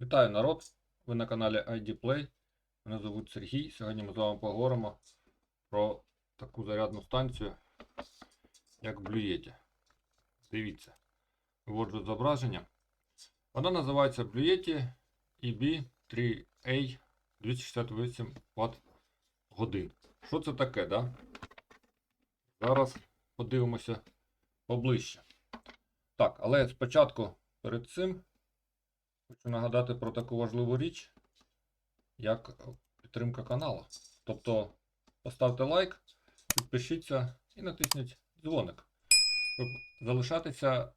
Вітаю народ! Ви на каналі ID Play. Мене звуть Сергій. Сьогодні ми з вами поговоримо про таку зарядну станцію, як Blue Yeti. Дивіться, виводжу зображення. Вона називається Blue Yeti EB3A 268 Вт годин. Що це таке, да? Зараз подивимося поближче. Так, але спочатку перед цим Хочу нагадати про таку важливу річ, як підтримка каналу. Тобто поставте лайк, підпишіться і натисніть дзвоник, щоб залишатися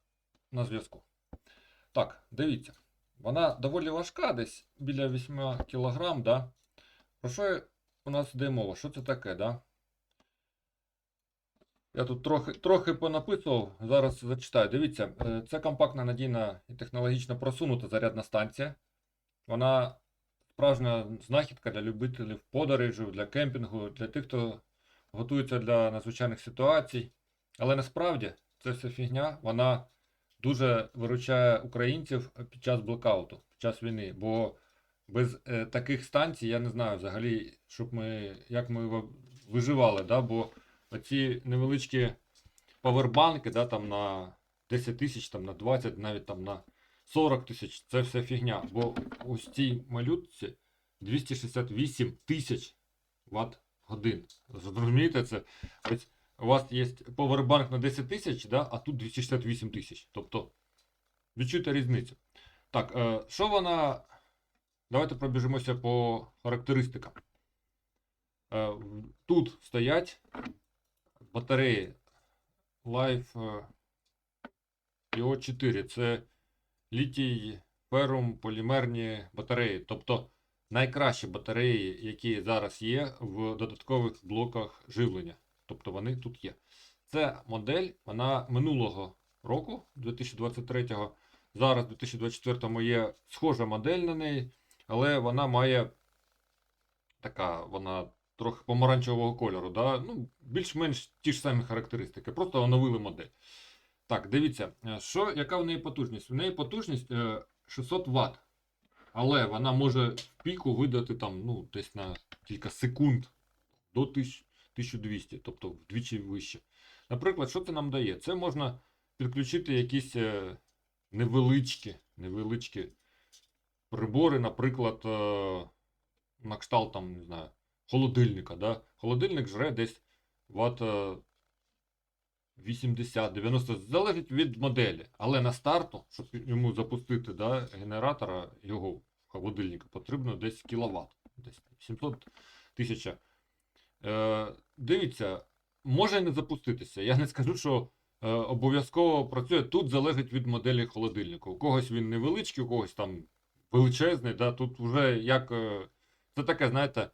на зв'язку. Так, дивіться. Вона доволі важка, десь біля 8 кг, да? Про що у нас йде мова? Що це таке, да? Я тут трохи, трохи понаписував, зараз зачитаю. Дивіться, е, це компактна, надійна і технологічно просунута зарядна станція. Вона справжня знахідка для любителів подорожів, для кемпінгу, для тих, хто готується для надзвичайних ситуацій. Але насправді це все фігня, вона дуже виручає українців під час блекауту, під час війни. Бо без е, таких станцій я не знаю взагалі, щоб ми, як ми ви- виживали. Да? Бо оці невеличкі павербанки, да, там на 10 тисяч, там на 20, навіть там на 40 тисяч, це все фігня. Бо ось цій малютці 268 тисяч Вт годин. Зрозумієте це? Ось у вас є павербанк на 10 тисяч, да, а тут 268 тисяч. Тобто відчуйте різницю. Так, е, що вона. Давайте пробіжимося по характеристикам. Е, Тут стоять батареї Life е, PO4. Це літій ферум полімерні батареї. Тобто найкращі батареї, які зараз є в додаткових блоках живлення. Тобто вони тут є. Це модель, вона минулого року, 2023-го. Зараз, в 2024-му, є схожа модель на неї, але вона має така, вона трохи помаранчевого кольору. Да? Ну, більш-менш ті ж самі характеристики, просто оновили модель. Так, дивіться, е, що, яка в неї потужність? В неї потужність е, 600 Вт. Але вона може в піку видати там, ну, десь на кілька секунд до 1200, тобто вдвічі вище. Наприклад, що це нам дає? Це можна підключити якісь е, невеличкі, невеличкі прибори, наприклад, е, на кшталт там, не знаю, холодильника. Да? Холодильник жре десь ват 80-90, залежить від моделі. Але на старту, щоб йому запустити да, генератора його холодильника, потрібно десь кіловат, десь 700 тисяч. Е, дивіться, може не запуститися. Я не скажу, що е, обов'язково працює. Тут залежить від моделі холодильника. У когось він невеличкий, у когось там величезний. Да? Тут вже як. е, Це таке, знаєте,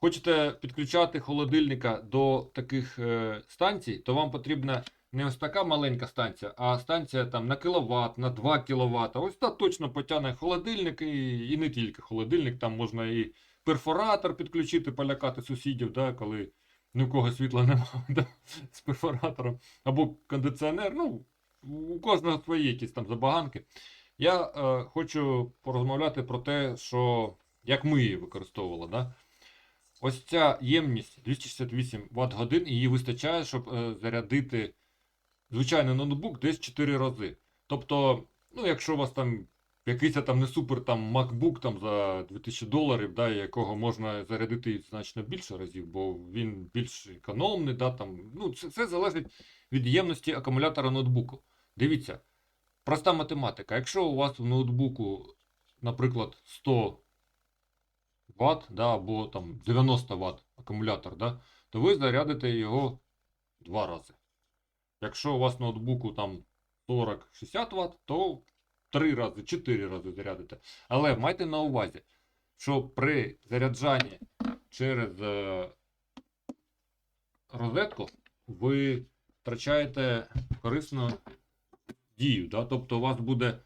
хочете підключати холодильника до таких е, станцій, то вам потрібна не ось така маленька станція, а станція там на кіловат, на 2 кВт. Ось та точно потягне холодильник і, і не тільки холодильник, там можна і перфоратор підключити, полякати сусідів, да, коли ні в кого світла немає да, з перфоратором, або кондиціонер. Ну, у кожного свої якісь там забаганки. Я е, хочу порозмовляти про те, що як ми її використовували. Да? Ось ця ємність 268 Вт годин, її вистачає, щоб е, зарядити звичайний ноутбук десь 4 рази. Тобто, ну, якщо у вас там якийсь там не супер там MacBook там за 2000 доларів, да, якого можна зарядити значно більше разів, бо він більш економний, да, там, ну, це, це залежить від ємності акумулятора ноутбуку. Дивіться, проста математика. Якщо у вас в ноутбуку, наприклад, 100 Вт, да, або там 90 Вт акумулятор, да, то ви зарядите його два рази. Якщо у вас ноутбуку там 40-60 Вт, то 3 рази, 4 рази зарядите. Але майте на увазі, що при заряджанні через е, розетку ви втрачаєте корисну дію. Да? Тобто у вас буде,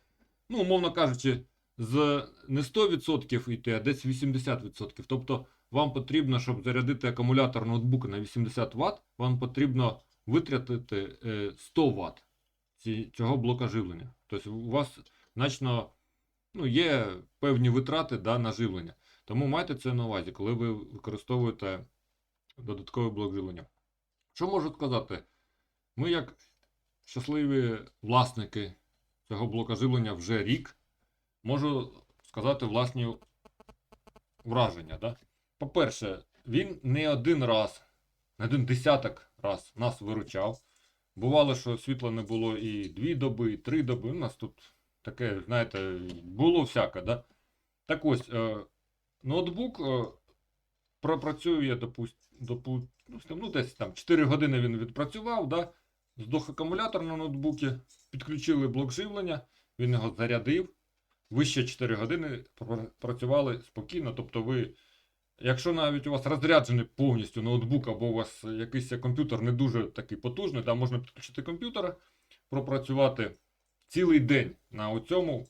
ну, умовно кажучи, з не 100% йти, а десь 80%. Тобто вам потрібно, щоб зарядити акумулятор ноутбука на 80 Вт, вам потрібно витратити е, 100 Вт цього блока живлення. Тобто у вас значно ну, є певні витрати да, на живлення. Тому майте це на увазі, коли ви використовуєте додатковий блок живлення. Що можу сказати? Ми, як щасливі власники цього блока живлення вже рік, можу сказати власні враження. Да? По-перше, він не один раз, не один десяток раз нас виручав. Бувало, що світла не було і дві доби, і три доби. У нас тут таке, знаєте, було всяке, да? Так ось, е, ноутбук е, пропрацює, допуст, допу, там, ну, десь там 4 години він відпрацював, да? здох акумулятор на ноутбуці, підключили блок живлення, він його зарядив. Ви ще 4 години працювали спокійно. Тобто ви, якщо навіть у вас розряджений повністю ноутбук, або у вас якийсь комп'ютер не дуже такий потужний, да, можна підключити комп'ютера, пропрацювати цілий день на цьому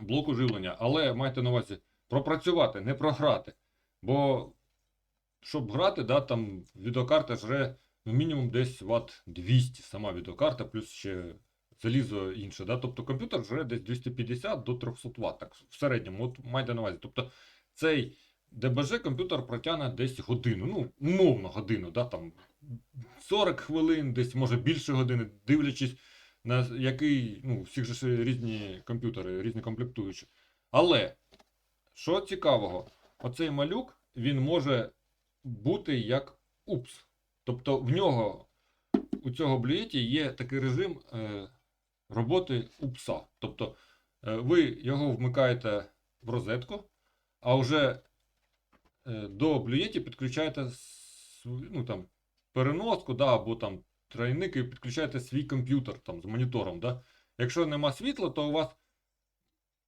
блоку живлення. Але майте на увазі пропрацювати, не програти. Бо щоб грати, да, там відеокарта жре ну, мінімум десь Вт 200 сама відеокарта, плюс ще залізо інше. Да? Тобто комп'ютер жре десь 250 до 300 Вт, так в середньому, от майте на увазі. Тобто цей ДБЖ комп'ютер протягне десь годину, ну, умовно годину, да? там 40 хвилин, десь може більше години, дивлячись на який, ну, всіх же різні комп'ютери, різні комплектуючі. Але, що цікавого, оцей малюк, він може бути як УПС. Тобто в нього у цього блюєті є такий режим е, роботи УПСа. Тобто е, ви його вмикаєте в розетку, а вже е, до блюєті підключаєте ну, там, переноску да, або там тройник і підключаєте свій комп'ютер там, з монітором. Да? Якщо нема світла, то у вас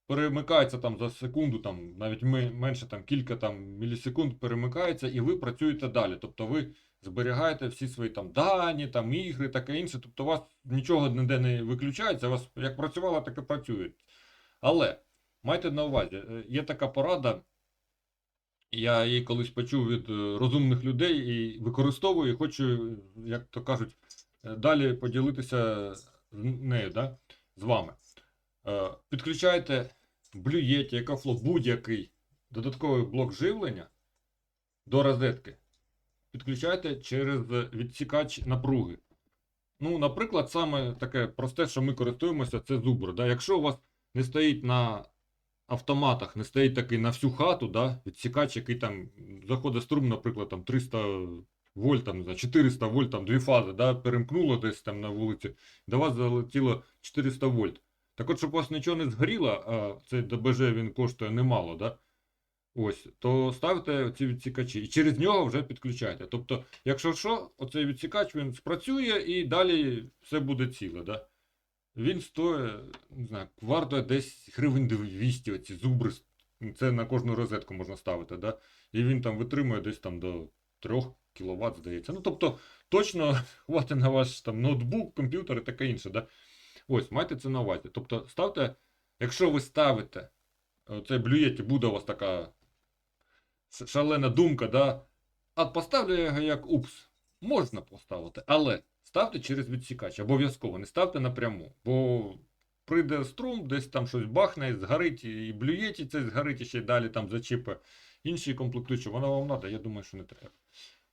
перемикається там за секунду, там, навіть менше там, кілька там, мілісекунд перемикається, і ви працюєте далі. Тобто ви зберігаєте всі свої там, дані, там, ігри, таке інше. Тобто у вас нічого ніде не виключається, у вас як працювало, так і працює. Але майте на увазі, е, є така порада. Я її колись почув від е, розумних людей і використовую, і хочу, як то кажуть, е, далі поділитися з нею, да? з вами. Е, Підключайте блюєті, екофло, будь-який додатковий блок живлення до розетки. Підключайте через відсікач напруги. Ну, наприклад, саме таке просте, що ми користуємося, це зубр. Да? Якщо у вас не стоїть на автоматах, не стоїть такий на всю хату, да? відсікач, який там заходить струм, наприклад, там 300 вольт, там, 400 вольт, там дві фази, да? перемкнуло десь там на вулиці, до вас залетіло 400 вольт. Так от, щоб у вас нічого не згоріло, а цей ДБЖ він коштує немало, да? Ось, то ставте ці відсікачі і через нього вже підключайте. Тобто, якщо що, оцей відсікач він спрацює і далі все буде ціле. Да? Він стоїть, не знаю, вартує десь гривень 200, оці зубри. Це на кожну розетку можна ставити. Да? І він там витримує десь там до 3 кВт, здається. Ну, тобто, точно хватить на ваш там ноутбук, комп'ютер і таке інше. Да? Ось, майте це на увазі. Тобто, ставте, якщо ви ставите цей блюєті, буде у вас така шалена думка, да? а поставлю я його як упс. Можна поставити, але ставте через відсікач. Обов'язково, не ставте напряму. Бо прийде струм, десь там щось бахне, згорить, і блюєті це згорить, і ще й далі там зачіпи інші комплектуючі. Воно вам треба, я думаю, що не треба.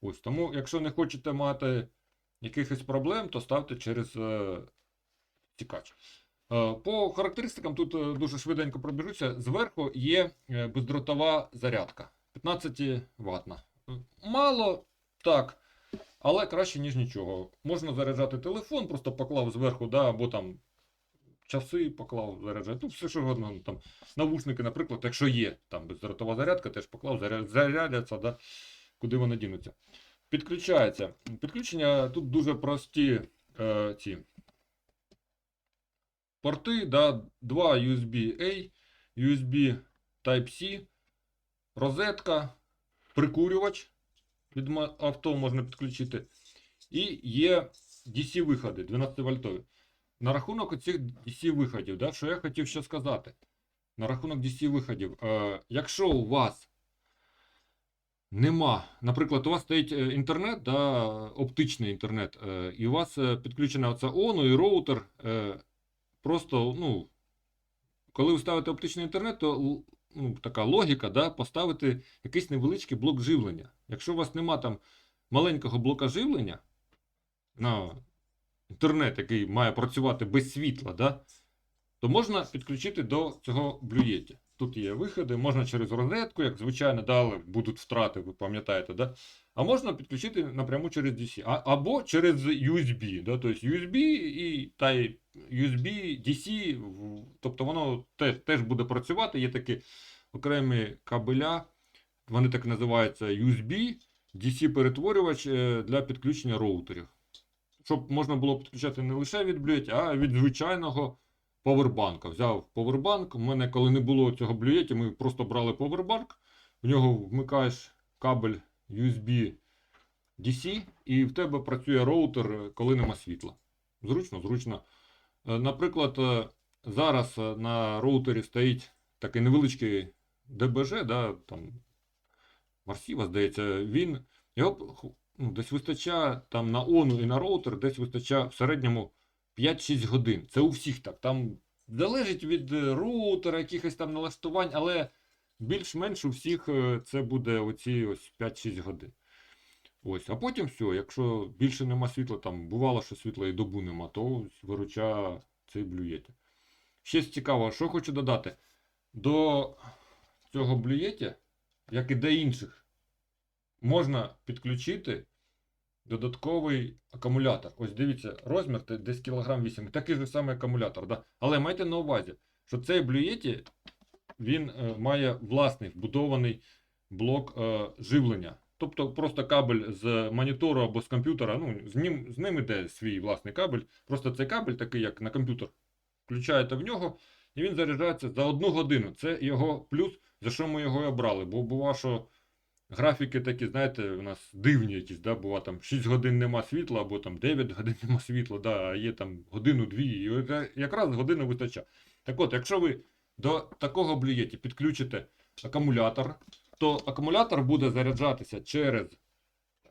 Ось, тому, якщо не хочете мати якихось проблем, то ставте через е. Е, По характеристикам тут е, дуже швиденько пробіжуся. Зверху є е, бездротова зарядка 15 ватна. Мало так, але краще, ніж нічого. Можна заряджати телефон, просто поклав зверху, да, або там часи поклав заряджати. Ну, все що угодно. ну, Там, навушники, наприклад, якщо є там бездротова зарядка, теж поклав, заря- зарядяться, да, куди вони дінуться. Підключається. Підключення тут дуже прості е, ці порти, да, два USB-A, USB Type-C, розетка, прикурювач від авто можна підключити. І є DC-виходи 12 вольтові. На рахунок цих DC-виходів, да, що я хотів ще сказати. На рахунок DC-виходів. Е, якщо у вас нема, наприклад, у вас стоїть е, інтернет, да, оптичний інтернет, е, і у вас е, підключена оця ONU і роутер. Е, просто, ну, коли ви ставите оптичний інтернет, то ну, така логіка, да, поставити якийсь невеличкий блок живлення. Якщо у вас нема там маленького блока живлення на інтернет, який має працювати без світла, да, то можна підключити до цього блюєті. Тут є виходи, можна через розетку, як звичайно, да, але будуть втрати, ви пам'ятаєте, да? а можна підключити напряму через DC, а, або через USB. Да? Тобто USB і та USB, DC, тобто воно теж, теж буде працювати. Є такі окремі кабеля, вони так називаються USB, DC-перетворювач е, для підключення роутерів. Щоб можна було підключати не лише від блюєті, а від звичайного повербанка. Взяв повербанк. У мене, коли не було цього блюєті, ми просто брали повербанк, в нього вмикаєш кабель USB DC, і в тебе працює роутер, коли нема світла. Зручно, зручно. Е, Наприклад, е, зараз е, на роутері стоїть такий невеличкий ДБЖ, да, там Марсіва, здається, він його ну, десь вистачає там на ону і на роутер, десь вистачає в середньому 5-6 годин. Це у всіх так. Там залежить від е, роутера, якихось там налаштувань, але більш-менш у всіх е, це буде оці ось 5-6 годин. Ось, а потім все, якщо більше нема світла, там бувало, що світла і добу нема, то ось виручає цей блюєті. Ще з цікавого, що хочу додати. До цього блюєті, як і до інших, можна підключити додатковий акумулятор. Ось дивіться, розмір те- десь кілограм 8. Такий же самий акумулятор. Да? Але майте на увазі, що цей блюєті він е, має власний вбудований блок е, живлення. Тобто просто кабель з монітору або з комп'ютера, ну, з ним, з ним іде свій власний кабель. Просто цей кабель, такий як на комп'ютер, включаєте в нього, і він заряджається за одну годину. Це його плюс, за що ми його і обрали. Бо бува, що графіки такі, знаєте, у нас дивні якісь, да, бува там 6 годин нема світла, або там 9 годин нема світла, да, а є там годину-дві, і якраз годину вистачає. Так от, якщо ви до такого блюєті підключите акумулятор, то акумулятор буде заряджатися через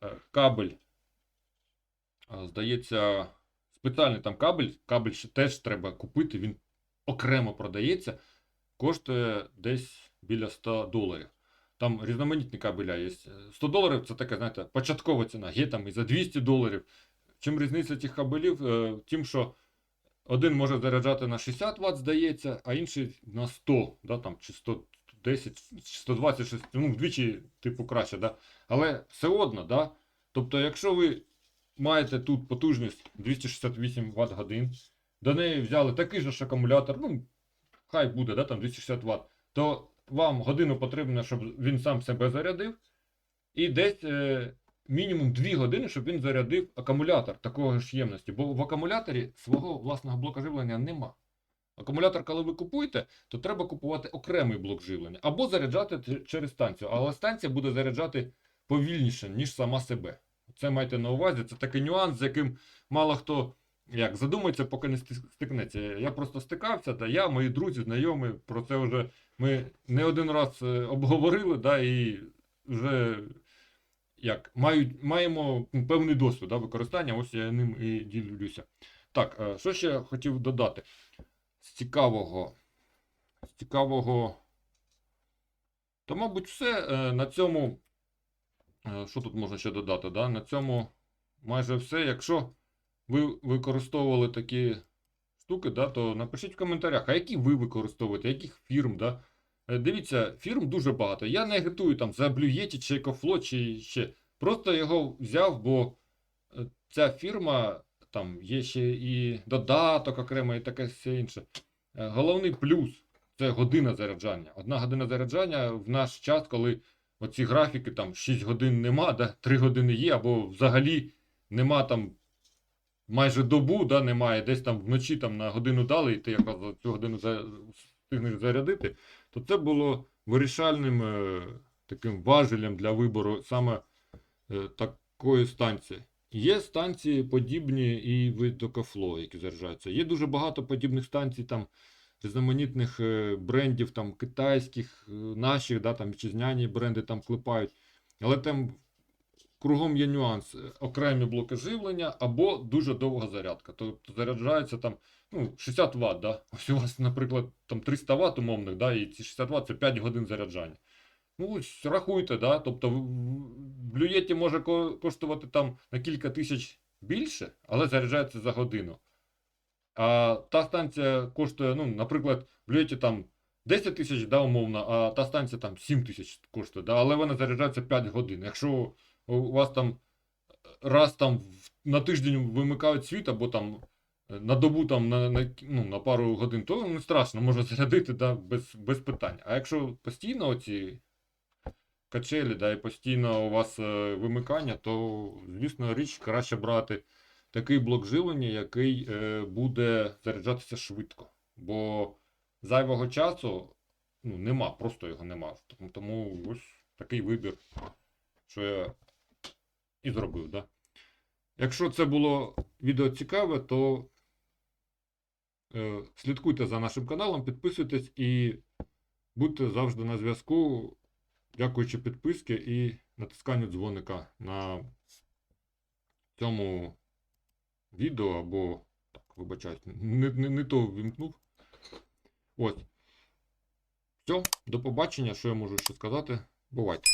е, кабель. е, Здається, спеціальний там кабель. Кабель теж треба купити, він окремо продається, коштує десь біля 100 доларів. Там різноманітні кабеля є. 100 доларів це така, знаєте, початкова ціна. Є там і за 200 доларів. Чим різниця цих кабелів? Е, Тим, що один може заряджати на 60 Вт, здається, а інший на 100, да, там, чи 110, чи 120, ну, вдвічі, типу, краще, да? але все одно, да? тобто, якщо ви маєте тут потужність 268 Вт годин, до неї взяли такий же ж акумулятор, ну, хай буде, да, там 260 Вт, то вам годину потрібно, щоб він сам себе зарядив, і десь е, мінімум 2 години, щоб він зарядив акумулятор такого ж ємності. Бо в акумуляторі свого власного блока живлення нема. Акумулятор, коли ви купуєте, то треба купувати окремий блок живлення або заряджати через станцію. Але станція буде заряджати повільніше, ніж сама себе. Це майте на увазі. Це такий нюанс, з яким мало хто як задумається, поки не стикнеться. Я просто стикався, та я, мої друзі, знайомі, про це вже ми не один раз е, обговорили, да, і вже як, мають, маємо певний досвід да, використання, ось я ним і ділюся. Так, е, що ще хотів додати? З цікавого. З цікавого. Та, мабуть, все. Е, На цьому. Що тут можна ще додати? Да? На цьому майже все. Якщо ви використовували такі штуки, да, то напишіть в коментарях, а які ви використовуєте, яких фірм. Да? Е, Дивіться, фірм дуже багато. Я не агітую там за Blue чи EcoFlow, чи ще. Просто його взяв, бо е, ця фірма, там є ще і додаток окремо, і таке все інше. Е, Головний плюс це година заряджання. Одна година заряджання в наш час, коли оці графіки там 6 годин нема, да, 3 години є, або взагалі нема там майже добу, да, немає, десь там вночі там на годину дали, і ти якраз за цю годину встигнеш зарядити, то це було вирішальним е, таким важелем для вибору саме е, такої станції. Є станції подібні і від Docoфло, які заряджаються. Є дуже багато подібних станцій, там різноманітних е, брендів, там китайських, наших, да, там вітчизняні бренди там клепають. Але там кругом є нюанс. е, Окремі блоки живлення або дуже довга зарядка. Тобто заряджається там ну, 60 Вт, да? Ось у вас, наприклад, там 300 Вт умовних, да? і ці 60 Вт це 5 годин заряджання. Ну, ось рахуйте, да? тобто в- Блюєті може коштувати там на кілька тисяч більше, але заряджається за годину. А та станція коштує, ну, наприклад, в Блюєті там 10 тисяч, да, умовно, а та станція там 7 тисяч коштує, да, але вона заряджається 5 годин. Якщо у вас там раз там на тиждень вимикають світ, або там е, на добу там на, на, ну, на пару годин, то не страшно, можна зарядити да, без, без питань. А якщо постійно оці качелі, да, і постійно у вас е, вимикання, то, звісно, річ краще брати такий блок живлення, який е, буде заряджатися швидко. Бо зайвого часу ну, нема, просто його нема. Тому, ось такий вибір, що я і зробив. Да? Якщо це було відео цікаве, то е, слідкуйте за нашим каналом, підписуйтесь і будьте завжди на зв'язку, дякуючи підписки і натисканню дзвоника на цьому відео або так, вибачаюсь, не, не, не то вімкнув. Ось. Все, до побачення. Що я можу ще сказати? Бувайте.